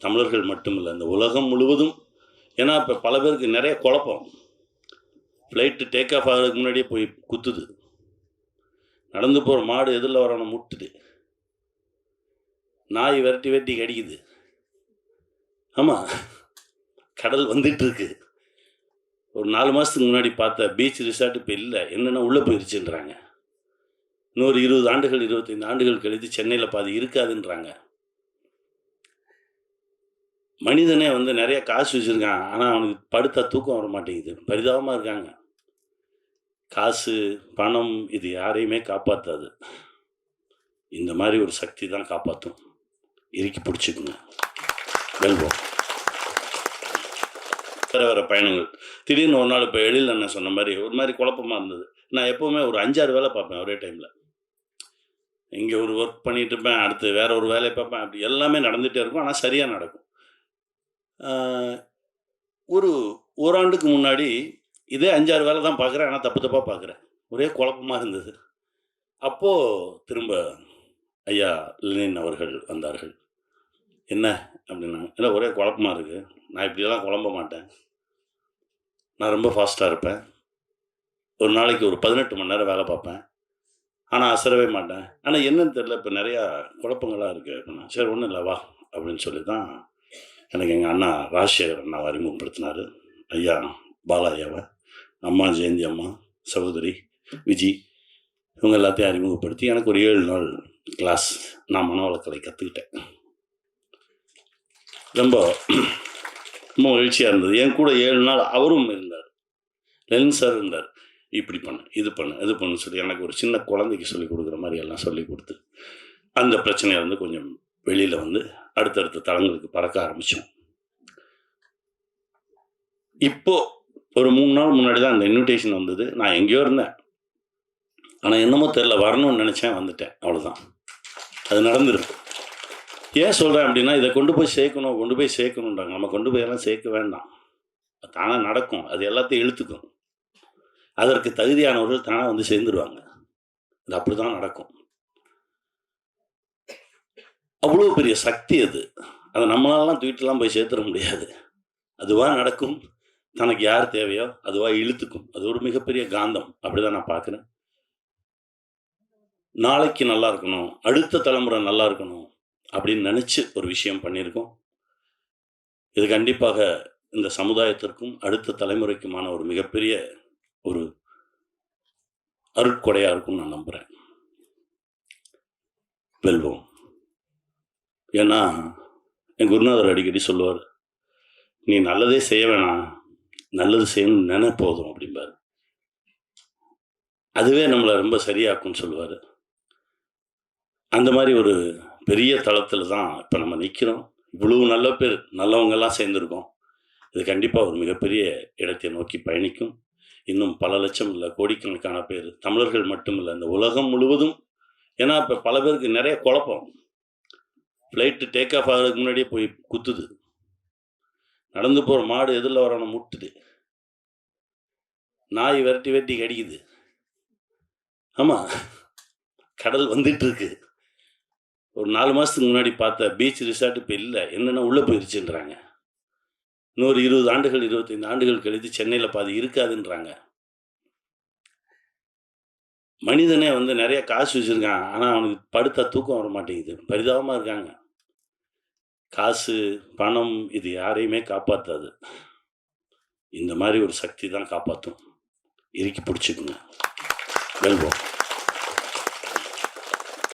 தமிழர்கள் மட்டுமில்லை இந்த உலகம் முழுவதும். ஏன்னா இப்போ பல பேருக்கு நிறைய குழப்பம். ஃப்ளைட்டு டேக் ஆஃப் ஆகிறதுக்கு முன்னாடியே போய் குத்துது. நடந்து போகிற மாடு எதிரில் வரணும் முட்டுது. நாய் விரட்டி வெட்டி கடிக்குது. ஆமாம் கடல் வந்துட்டு இருக்கு. ஒரு நாலு மாதத்துக்கு முன்னாடி பார்த்த பீச் ரிசார்ட் இப்போ இல்லை. என்னென்னா உள்ளே போயிருச்சுன்றாங்க. இன்னொரு இருபது ஆண்டுகள் இருபத்தைந்து ஆண்டுகள் கழித்து சென்னையில் பாதி இருக்காதுன்றாங்க. மனிதனே வந்து நிறைய காசு வச்சுருக்கான். ஆனால் அவனுக்கு படுத்தா தூக்கம் வர மாட்டேங்குது. பரிதாபமாக இருக்காங்க. காசு பணம் இது யாரையுமே காப்பாற்றாது இந்த மாதிரி ஒரு சக்தி தான் காப்பாற்றும் இறுக்கி பிடிச்சிக்குங்க. வெல்வோம். வேறு வேறு பயணங்கள். திடீர்னு ஒரு நாள் இப்போ எழில் அண்ணன் சொன்ன மாதிரி ஒரு மாதிரி குழப்பமாக இருந்தது. நான் எப்போவுமே ஒரு அஞ்சாறு வேலை பார்ப்பேன் ஒரே டைமில் இங்கே ஒரு ஒர்க் பண்ணிகிட்டு இருப்பேன் அடுத்து வேறு ஒரு வேலையை பார்ப்பேன். அப்படி எல்லாமே நடந்துகிட்டே இருக்கும். ஆனால் சரியாக நடக்கும். ஒரு ஓராண்டுக்கு முன்னாடி இதே அஞ்சாறு வேலை தான் பார்க்குறேன் ஆனால் தப்பு தப்பாக பார்க்குறேன். ஒரே குழப்பமாக இருந்தது. அப்போது திரும்ப ஐயா லெனின் அவர்கள் வந்தார்கள். என்ன அப்படின்னாங்க இல்லை ஒரே குழப்பமாக இருக்குது நான் இப்படியெல்லாம் குழம்ப மாட்டேன். நான் ரொம்ப ஃபாஸ்ட்டாக இருப்பேன். ஒரு நாளைக்கு ஒரு பதினெட்டு மணி நேரம் வேலை பார்ப்பேன். ஆனால் அசரவே மாட்டேன். ஆனால் என்னன்னு தெரில இப்போ நிறையா குழப்பங்களாக இருக்குது அப்படின்னா சரி ஒன்றும் இல்லை வா. அப்படின்னு சொல்லி தான் எனக்கு எங்கள் அண்ணா ராஜசேகர் அண்ணாவை அறிமுகப்படுத்தினார். ஐயா பாலாயாவை அம்மா ஜெயந்தி அம்மா சகோதரி விஜி இவங்க எல்லாத்தையும் அறிமுகப்படுத்தி எனக்கு ஒரு ஏழு நாள் கிளாஸ் நான் மனவளக்கலை கற்றுக்கிட்டேன் ரொம்ப ரொம்ப மகிழ்ச்சியாக இருந்தது. என் கூட ஏழு நாள் அவரும் இருந்தார். லெனின் சார் இருந்தார். இப்படி பண்ணு இது பண்ணு இது பண்ணு சொல்லி எனக்கு ஒரு சின்ன குழந்தைக்கு சொல்லிக் கொடுக்குற மாதிரி எல்லாம் சொல்லி கொடுத்து அந்த பிரச்சனையை வந்து கொஞ்சம் வெளியில் வந்து அடுத்தடுத்த தளங்களுக்கு பறக்க ஆரம்பித்தோம் இப்போ ஒரு மூணு நாள் முன்னாடி தான் அந்த இன்விடேஷன் வந்தது. நான் எங்கேயோ இருந்தேன். ஆனால் என்னமோ தெரில வரணும்னு நினச்சேன் வந்துட்டேன். அவ்வளோதான் அது நடந்துருக்கு. ஏன் சொல்கிறேன் அப்படின்னா இதை கொண்டு போய் சேர்க்கணும் கொண்டு போய் சேர்க்கணுன்றாங்க நம்ம கொண்டு போய் எல்லாம் சேர்க்க வேண்டாம். தானாக நடக்கும். அது எல்லாத்தையும் இழுத்துக்கும். அதற்கு தகுதியானவர்கள் தானாக வந்து சேர்ந்துருவாங்க. அது அப்படி தான் நடக்கும். அவ்வளோ பெரிய சக்தி அது. அதை நம்மளாலாம் தூக்கிட்டுலாம் போய் சேர்த்துட முடியாது. அதுவாக நடக்கும். தனக்கு யார் தேவையோ அதுவாக இழுத்துக்கும். அது ஒரு மிகப்பெரிய காந்தம். அப்படிதான் நான் பார்க்குறேன். நாளைக்கு நல்லா இருக்கணும். அடுத்த தலைமுறை நல்லா இருக்கணும். அப்படின்னு நினச்சி ஒரு விஷயம் பண்ணியிருக்கோம். இது கண்டிப்பாக இந்த சமுதாயத்திற்கும் அடுத்த தலைமுறைக்குமான ஒரு மிகப்பெரிய ஒரு அருட்கொடையாக இருக்கும்னு நான் நம்புகிறேன் வெல்வோம். ஏன்னா என் குருநாதர் அடிக்கடி சொல்லுவார் நீ நல்லதே செய்ய வேணாம் நல்லது செய்யணும்னு நினை போதும் அப்படிம்பாரு. அதுவே நம்மளை ரொம்ப சரியாக்கும்னு சொல்லுவார். அந்த மாதிரி ஒரு பெரிய தளத்தில் தான் இப்போ நம்ம நிற்கிறோம் இவ்வளவு நல்ல பேர் நல்லவங்கெல்லாம் சேர்ந்துருக்கோம். இது கண்டிப்பாக ஒரு மிகப்பெரிய இடத்தை நோக்கி பயணிக்கும். இன்னும் பல லட்சம் இல்லை கோடிக்கணக்கான பேர் தமிழர்கள் மட்டுமில்லை இந்த உலகம் முழுவதும். ஏன்னா இப்போ பல பேருக்கு நிறைய குழப்பம். ஃப்ளைட்டு டேக் ஆஃப் ஆகிறதுக்கு முன்னாடியே போய் குத்துது. நடந்து போகிற மாடு எதில் வரணும் முட்டுது. நாய் விரட்டி வெட்டி கடிக்குது. ஆமாம் கடல் வந்துட்டு இருக்கு ஒரு நாலு மாதத்துக்கு முன்னாடி பார்த்த பீச் ரிசார்ட் இப்போ இல்லை. என்னென்னா உள்ளே போயிருச்சுன்றாங்க. இன்னொரு இருபது ஆண்டுகள் இருபத்தைந்து ஆண்டுகள் கழித்து சென்னையில் பாதி இருக்காதுன்றாங்க. மனிதனே வந்து நிறைய காசு வச்சுருக்கான். ஆனால் அவனுக்கு படுத்தா தூக்கம் வர மாட்டேங்குது பரிதாபமாக இருக்காங்க. காசு பணம் இது யாரையுமே காப்பாற்றாது இந்த மாதிரி ஒரு சக்தி தான் காப்பாற்றும் இறுக்கி பிடிச்சிக்குங்க. வெல்வோம்.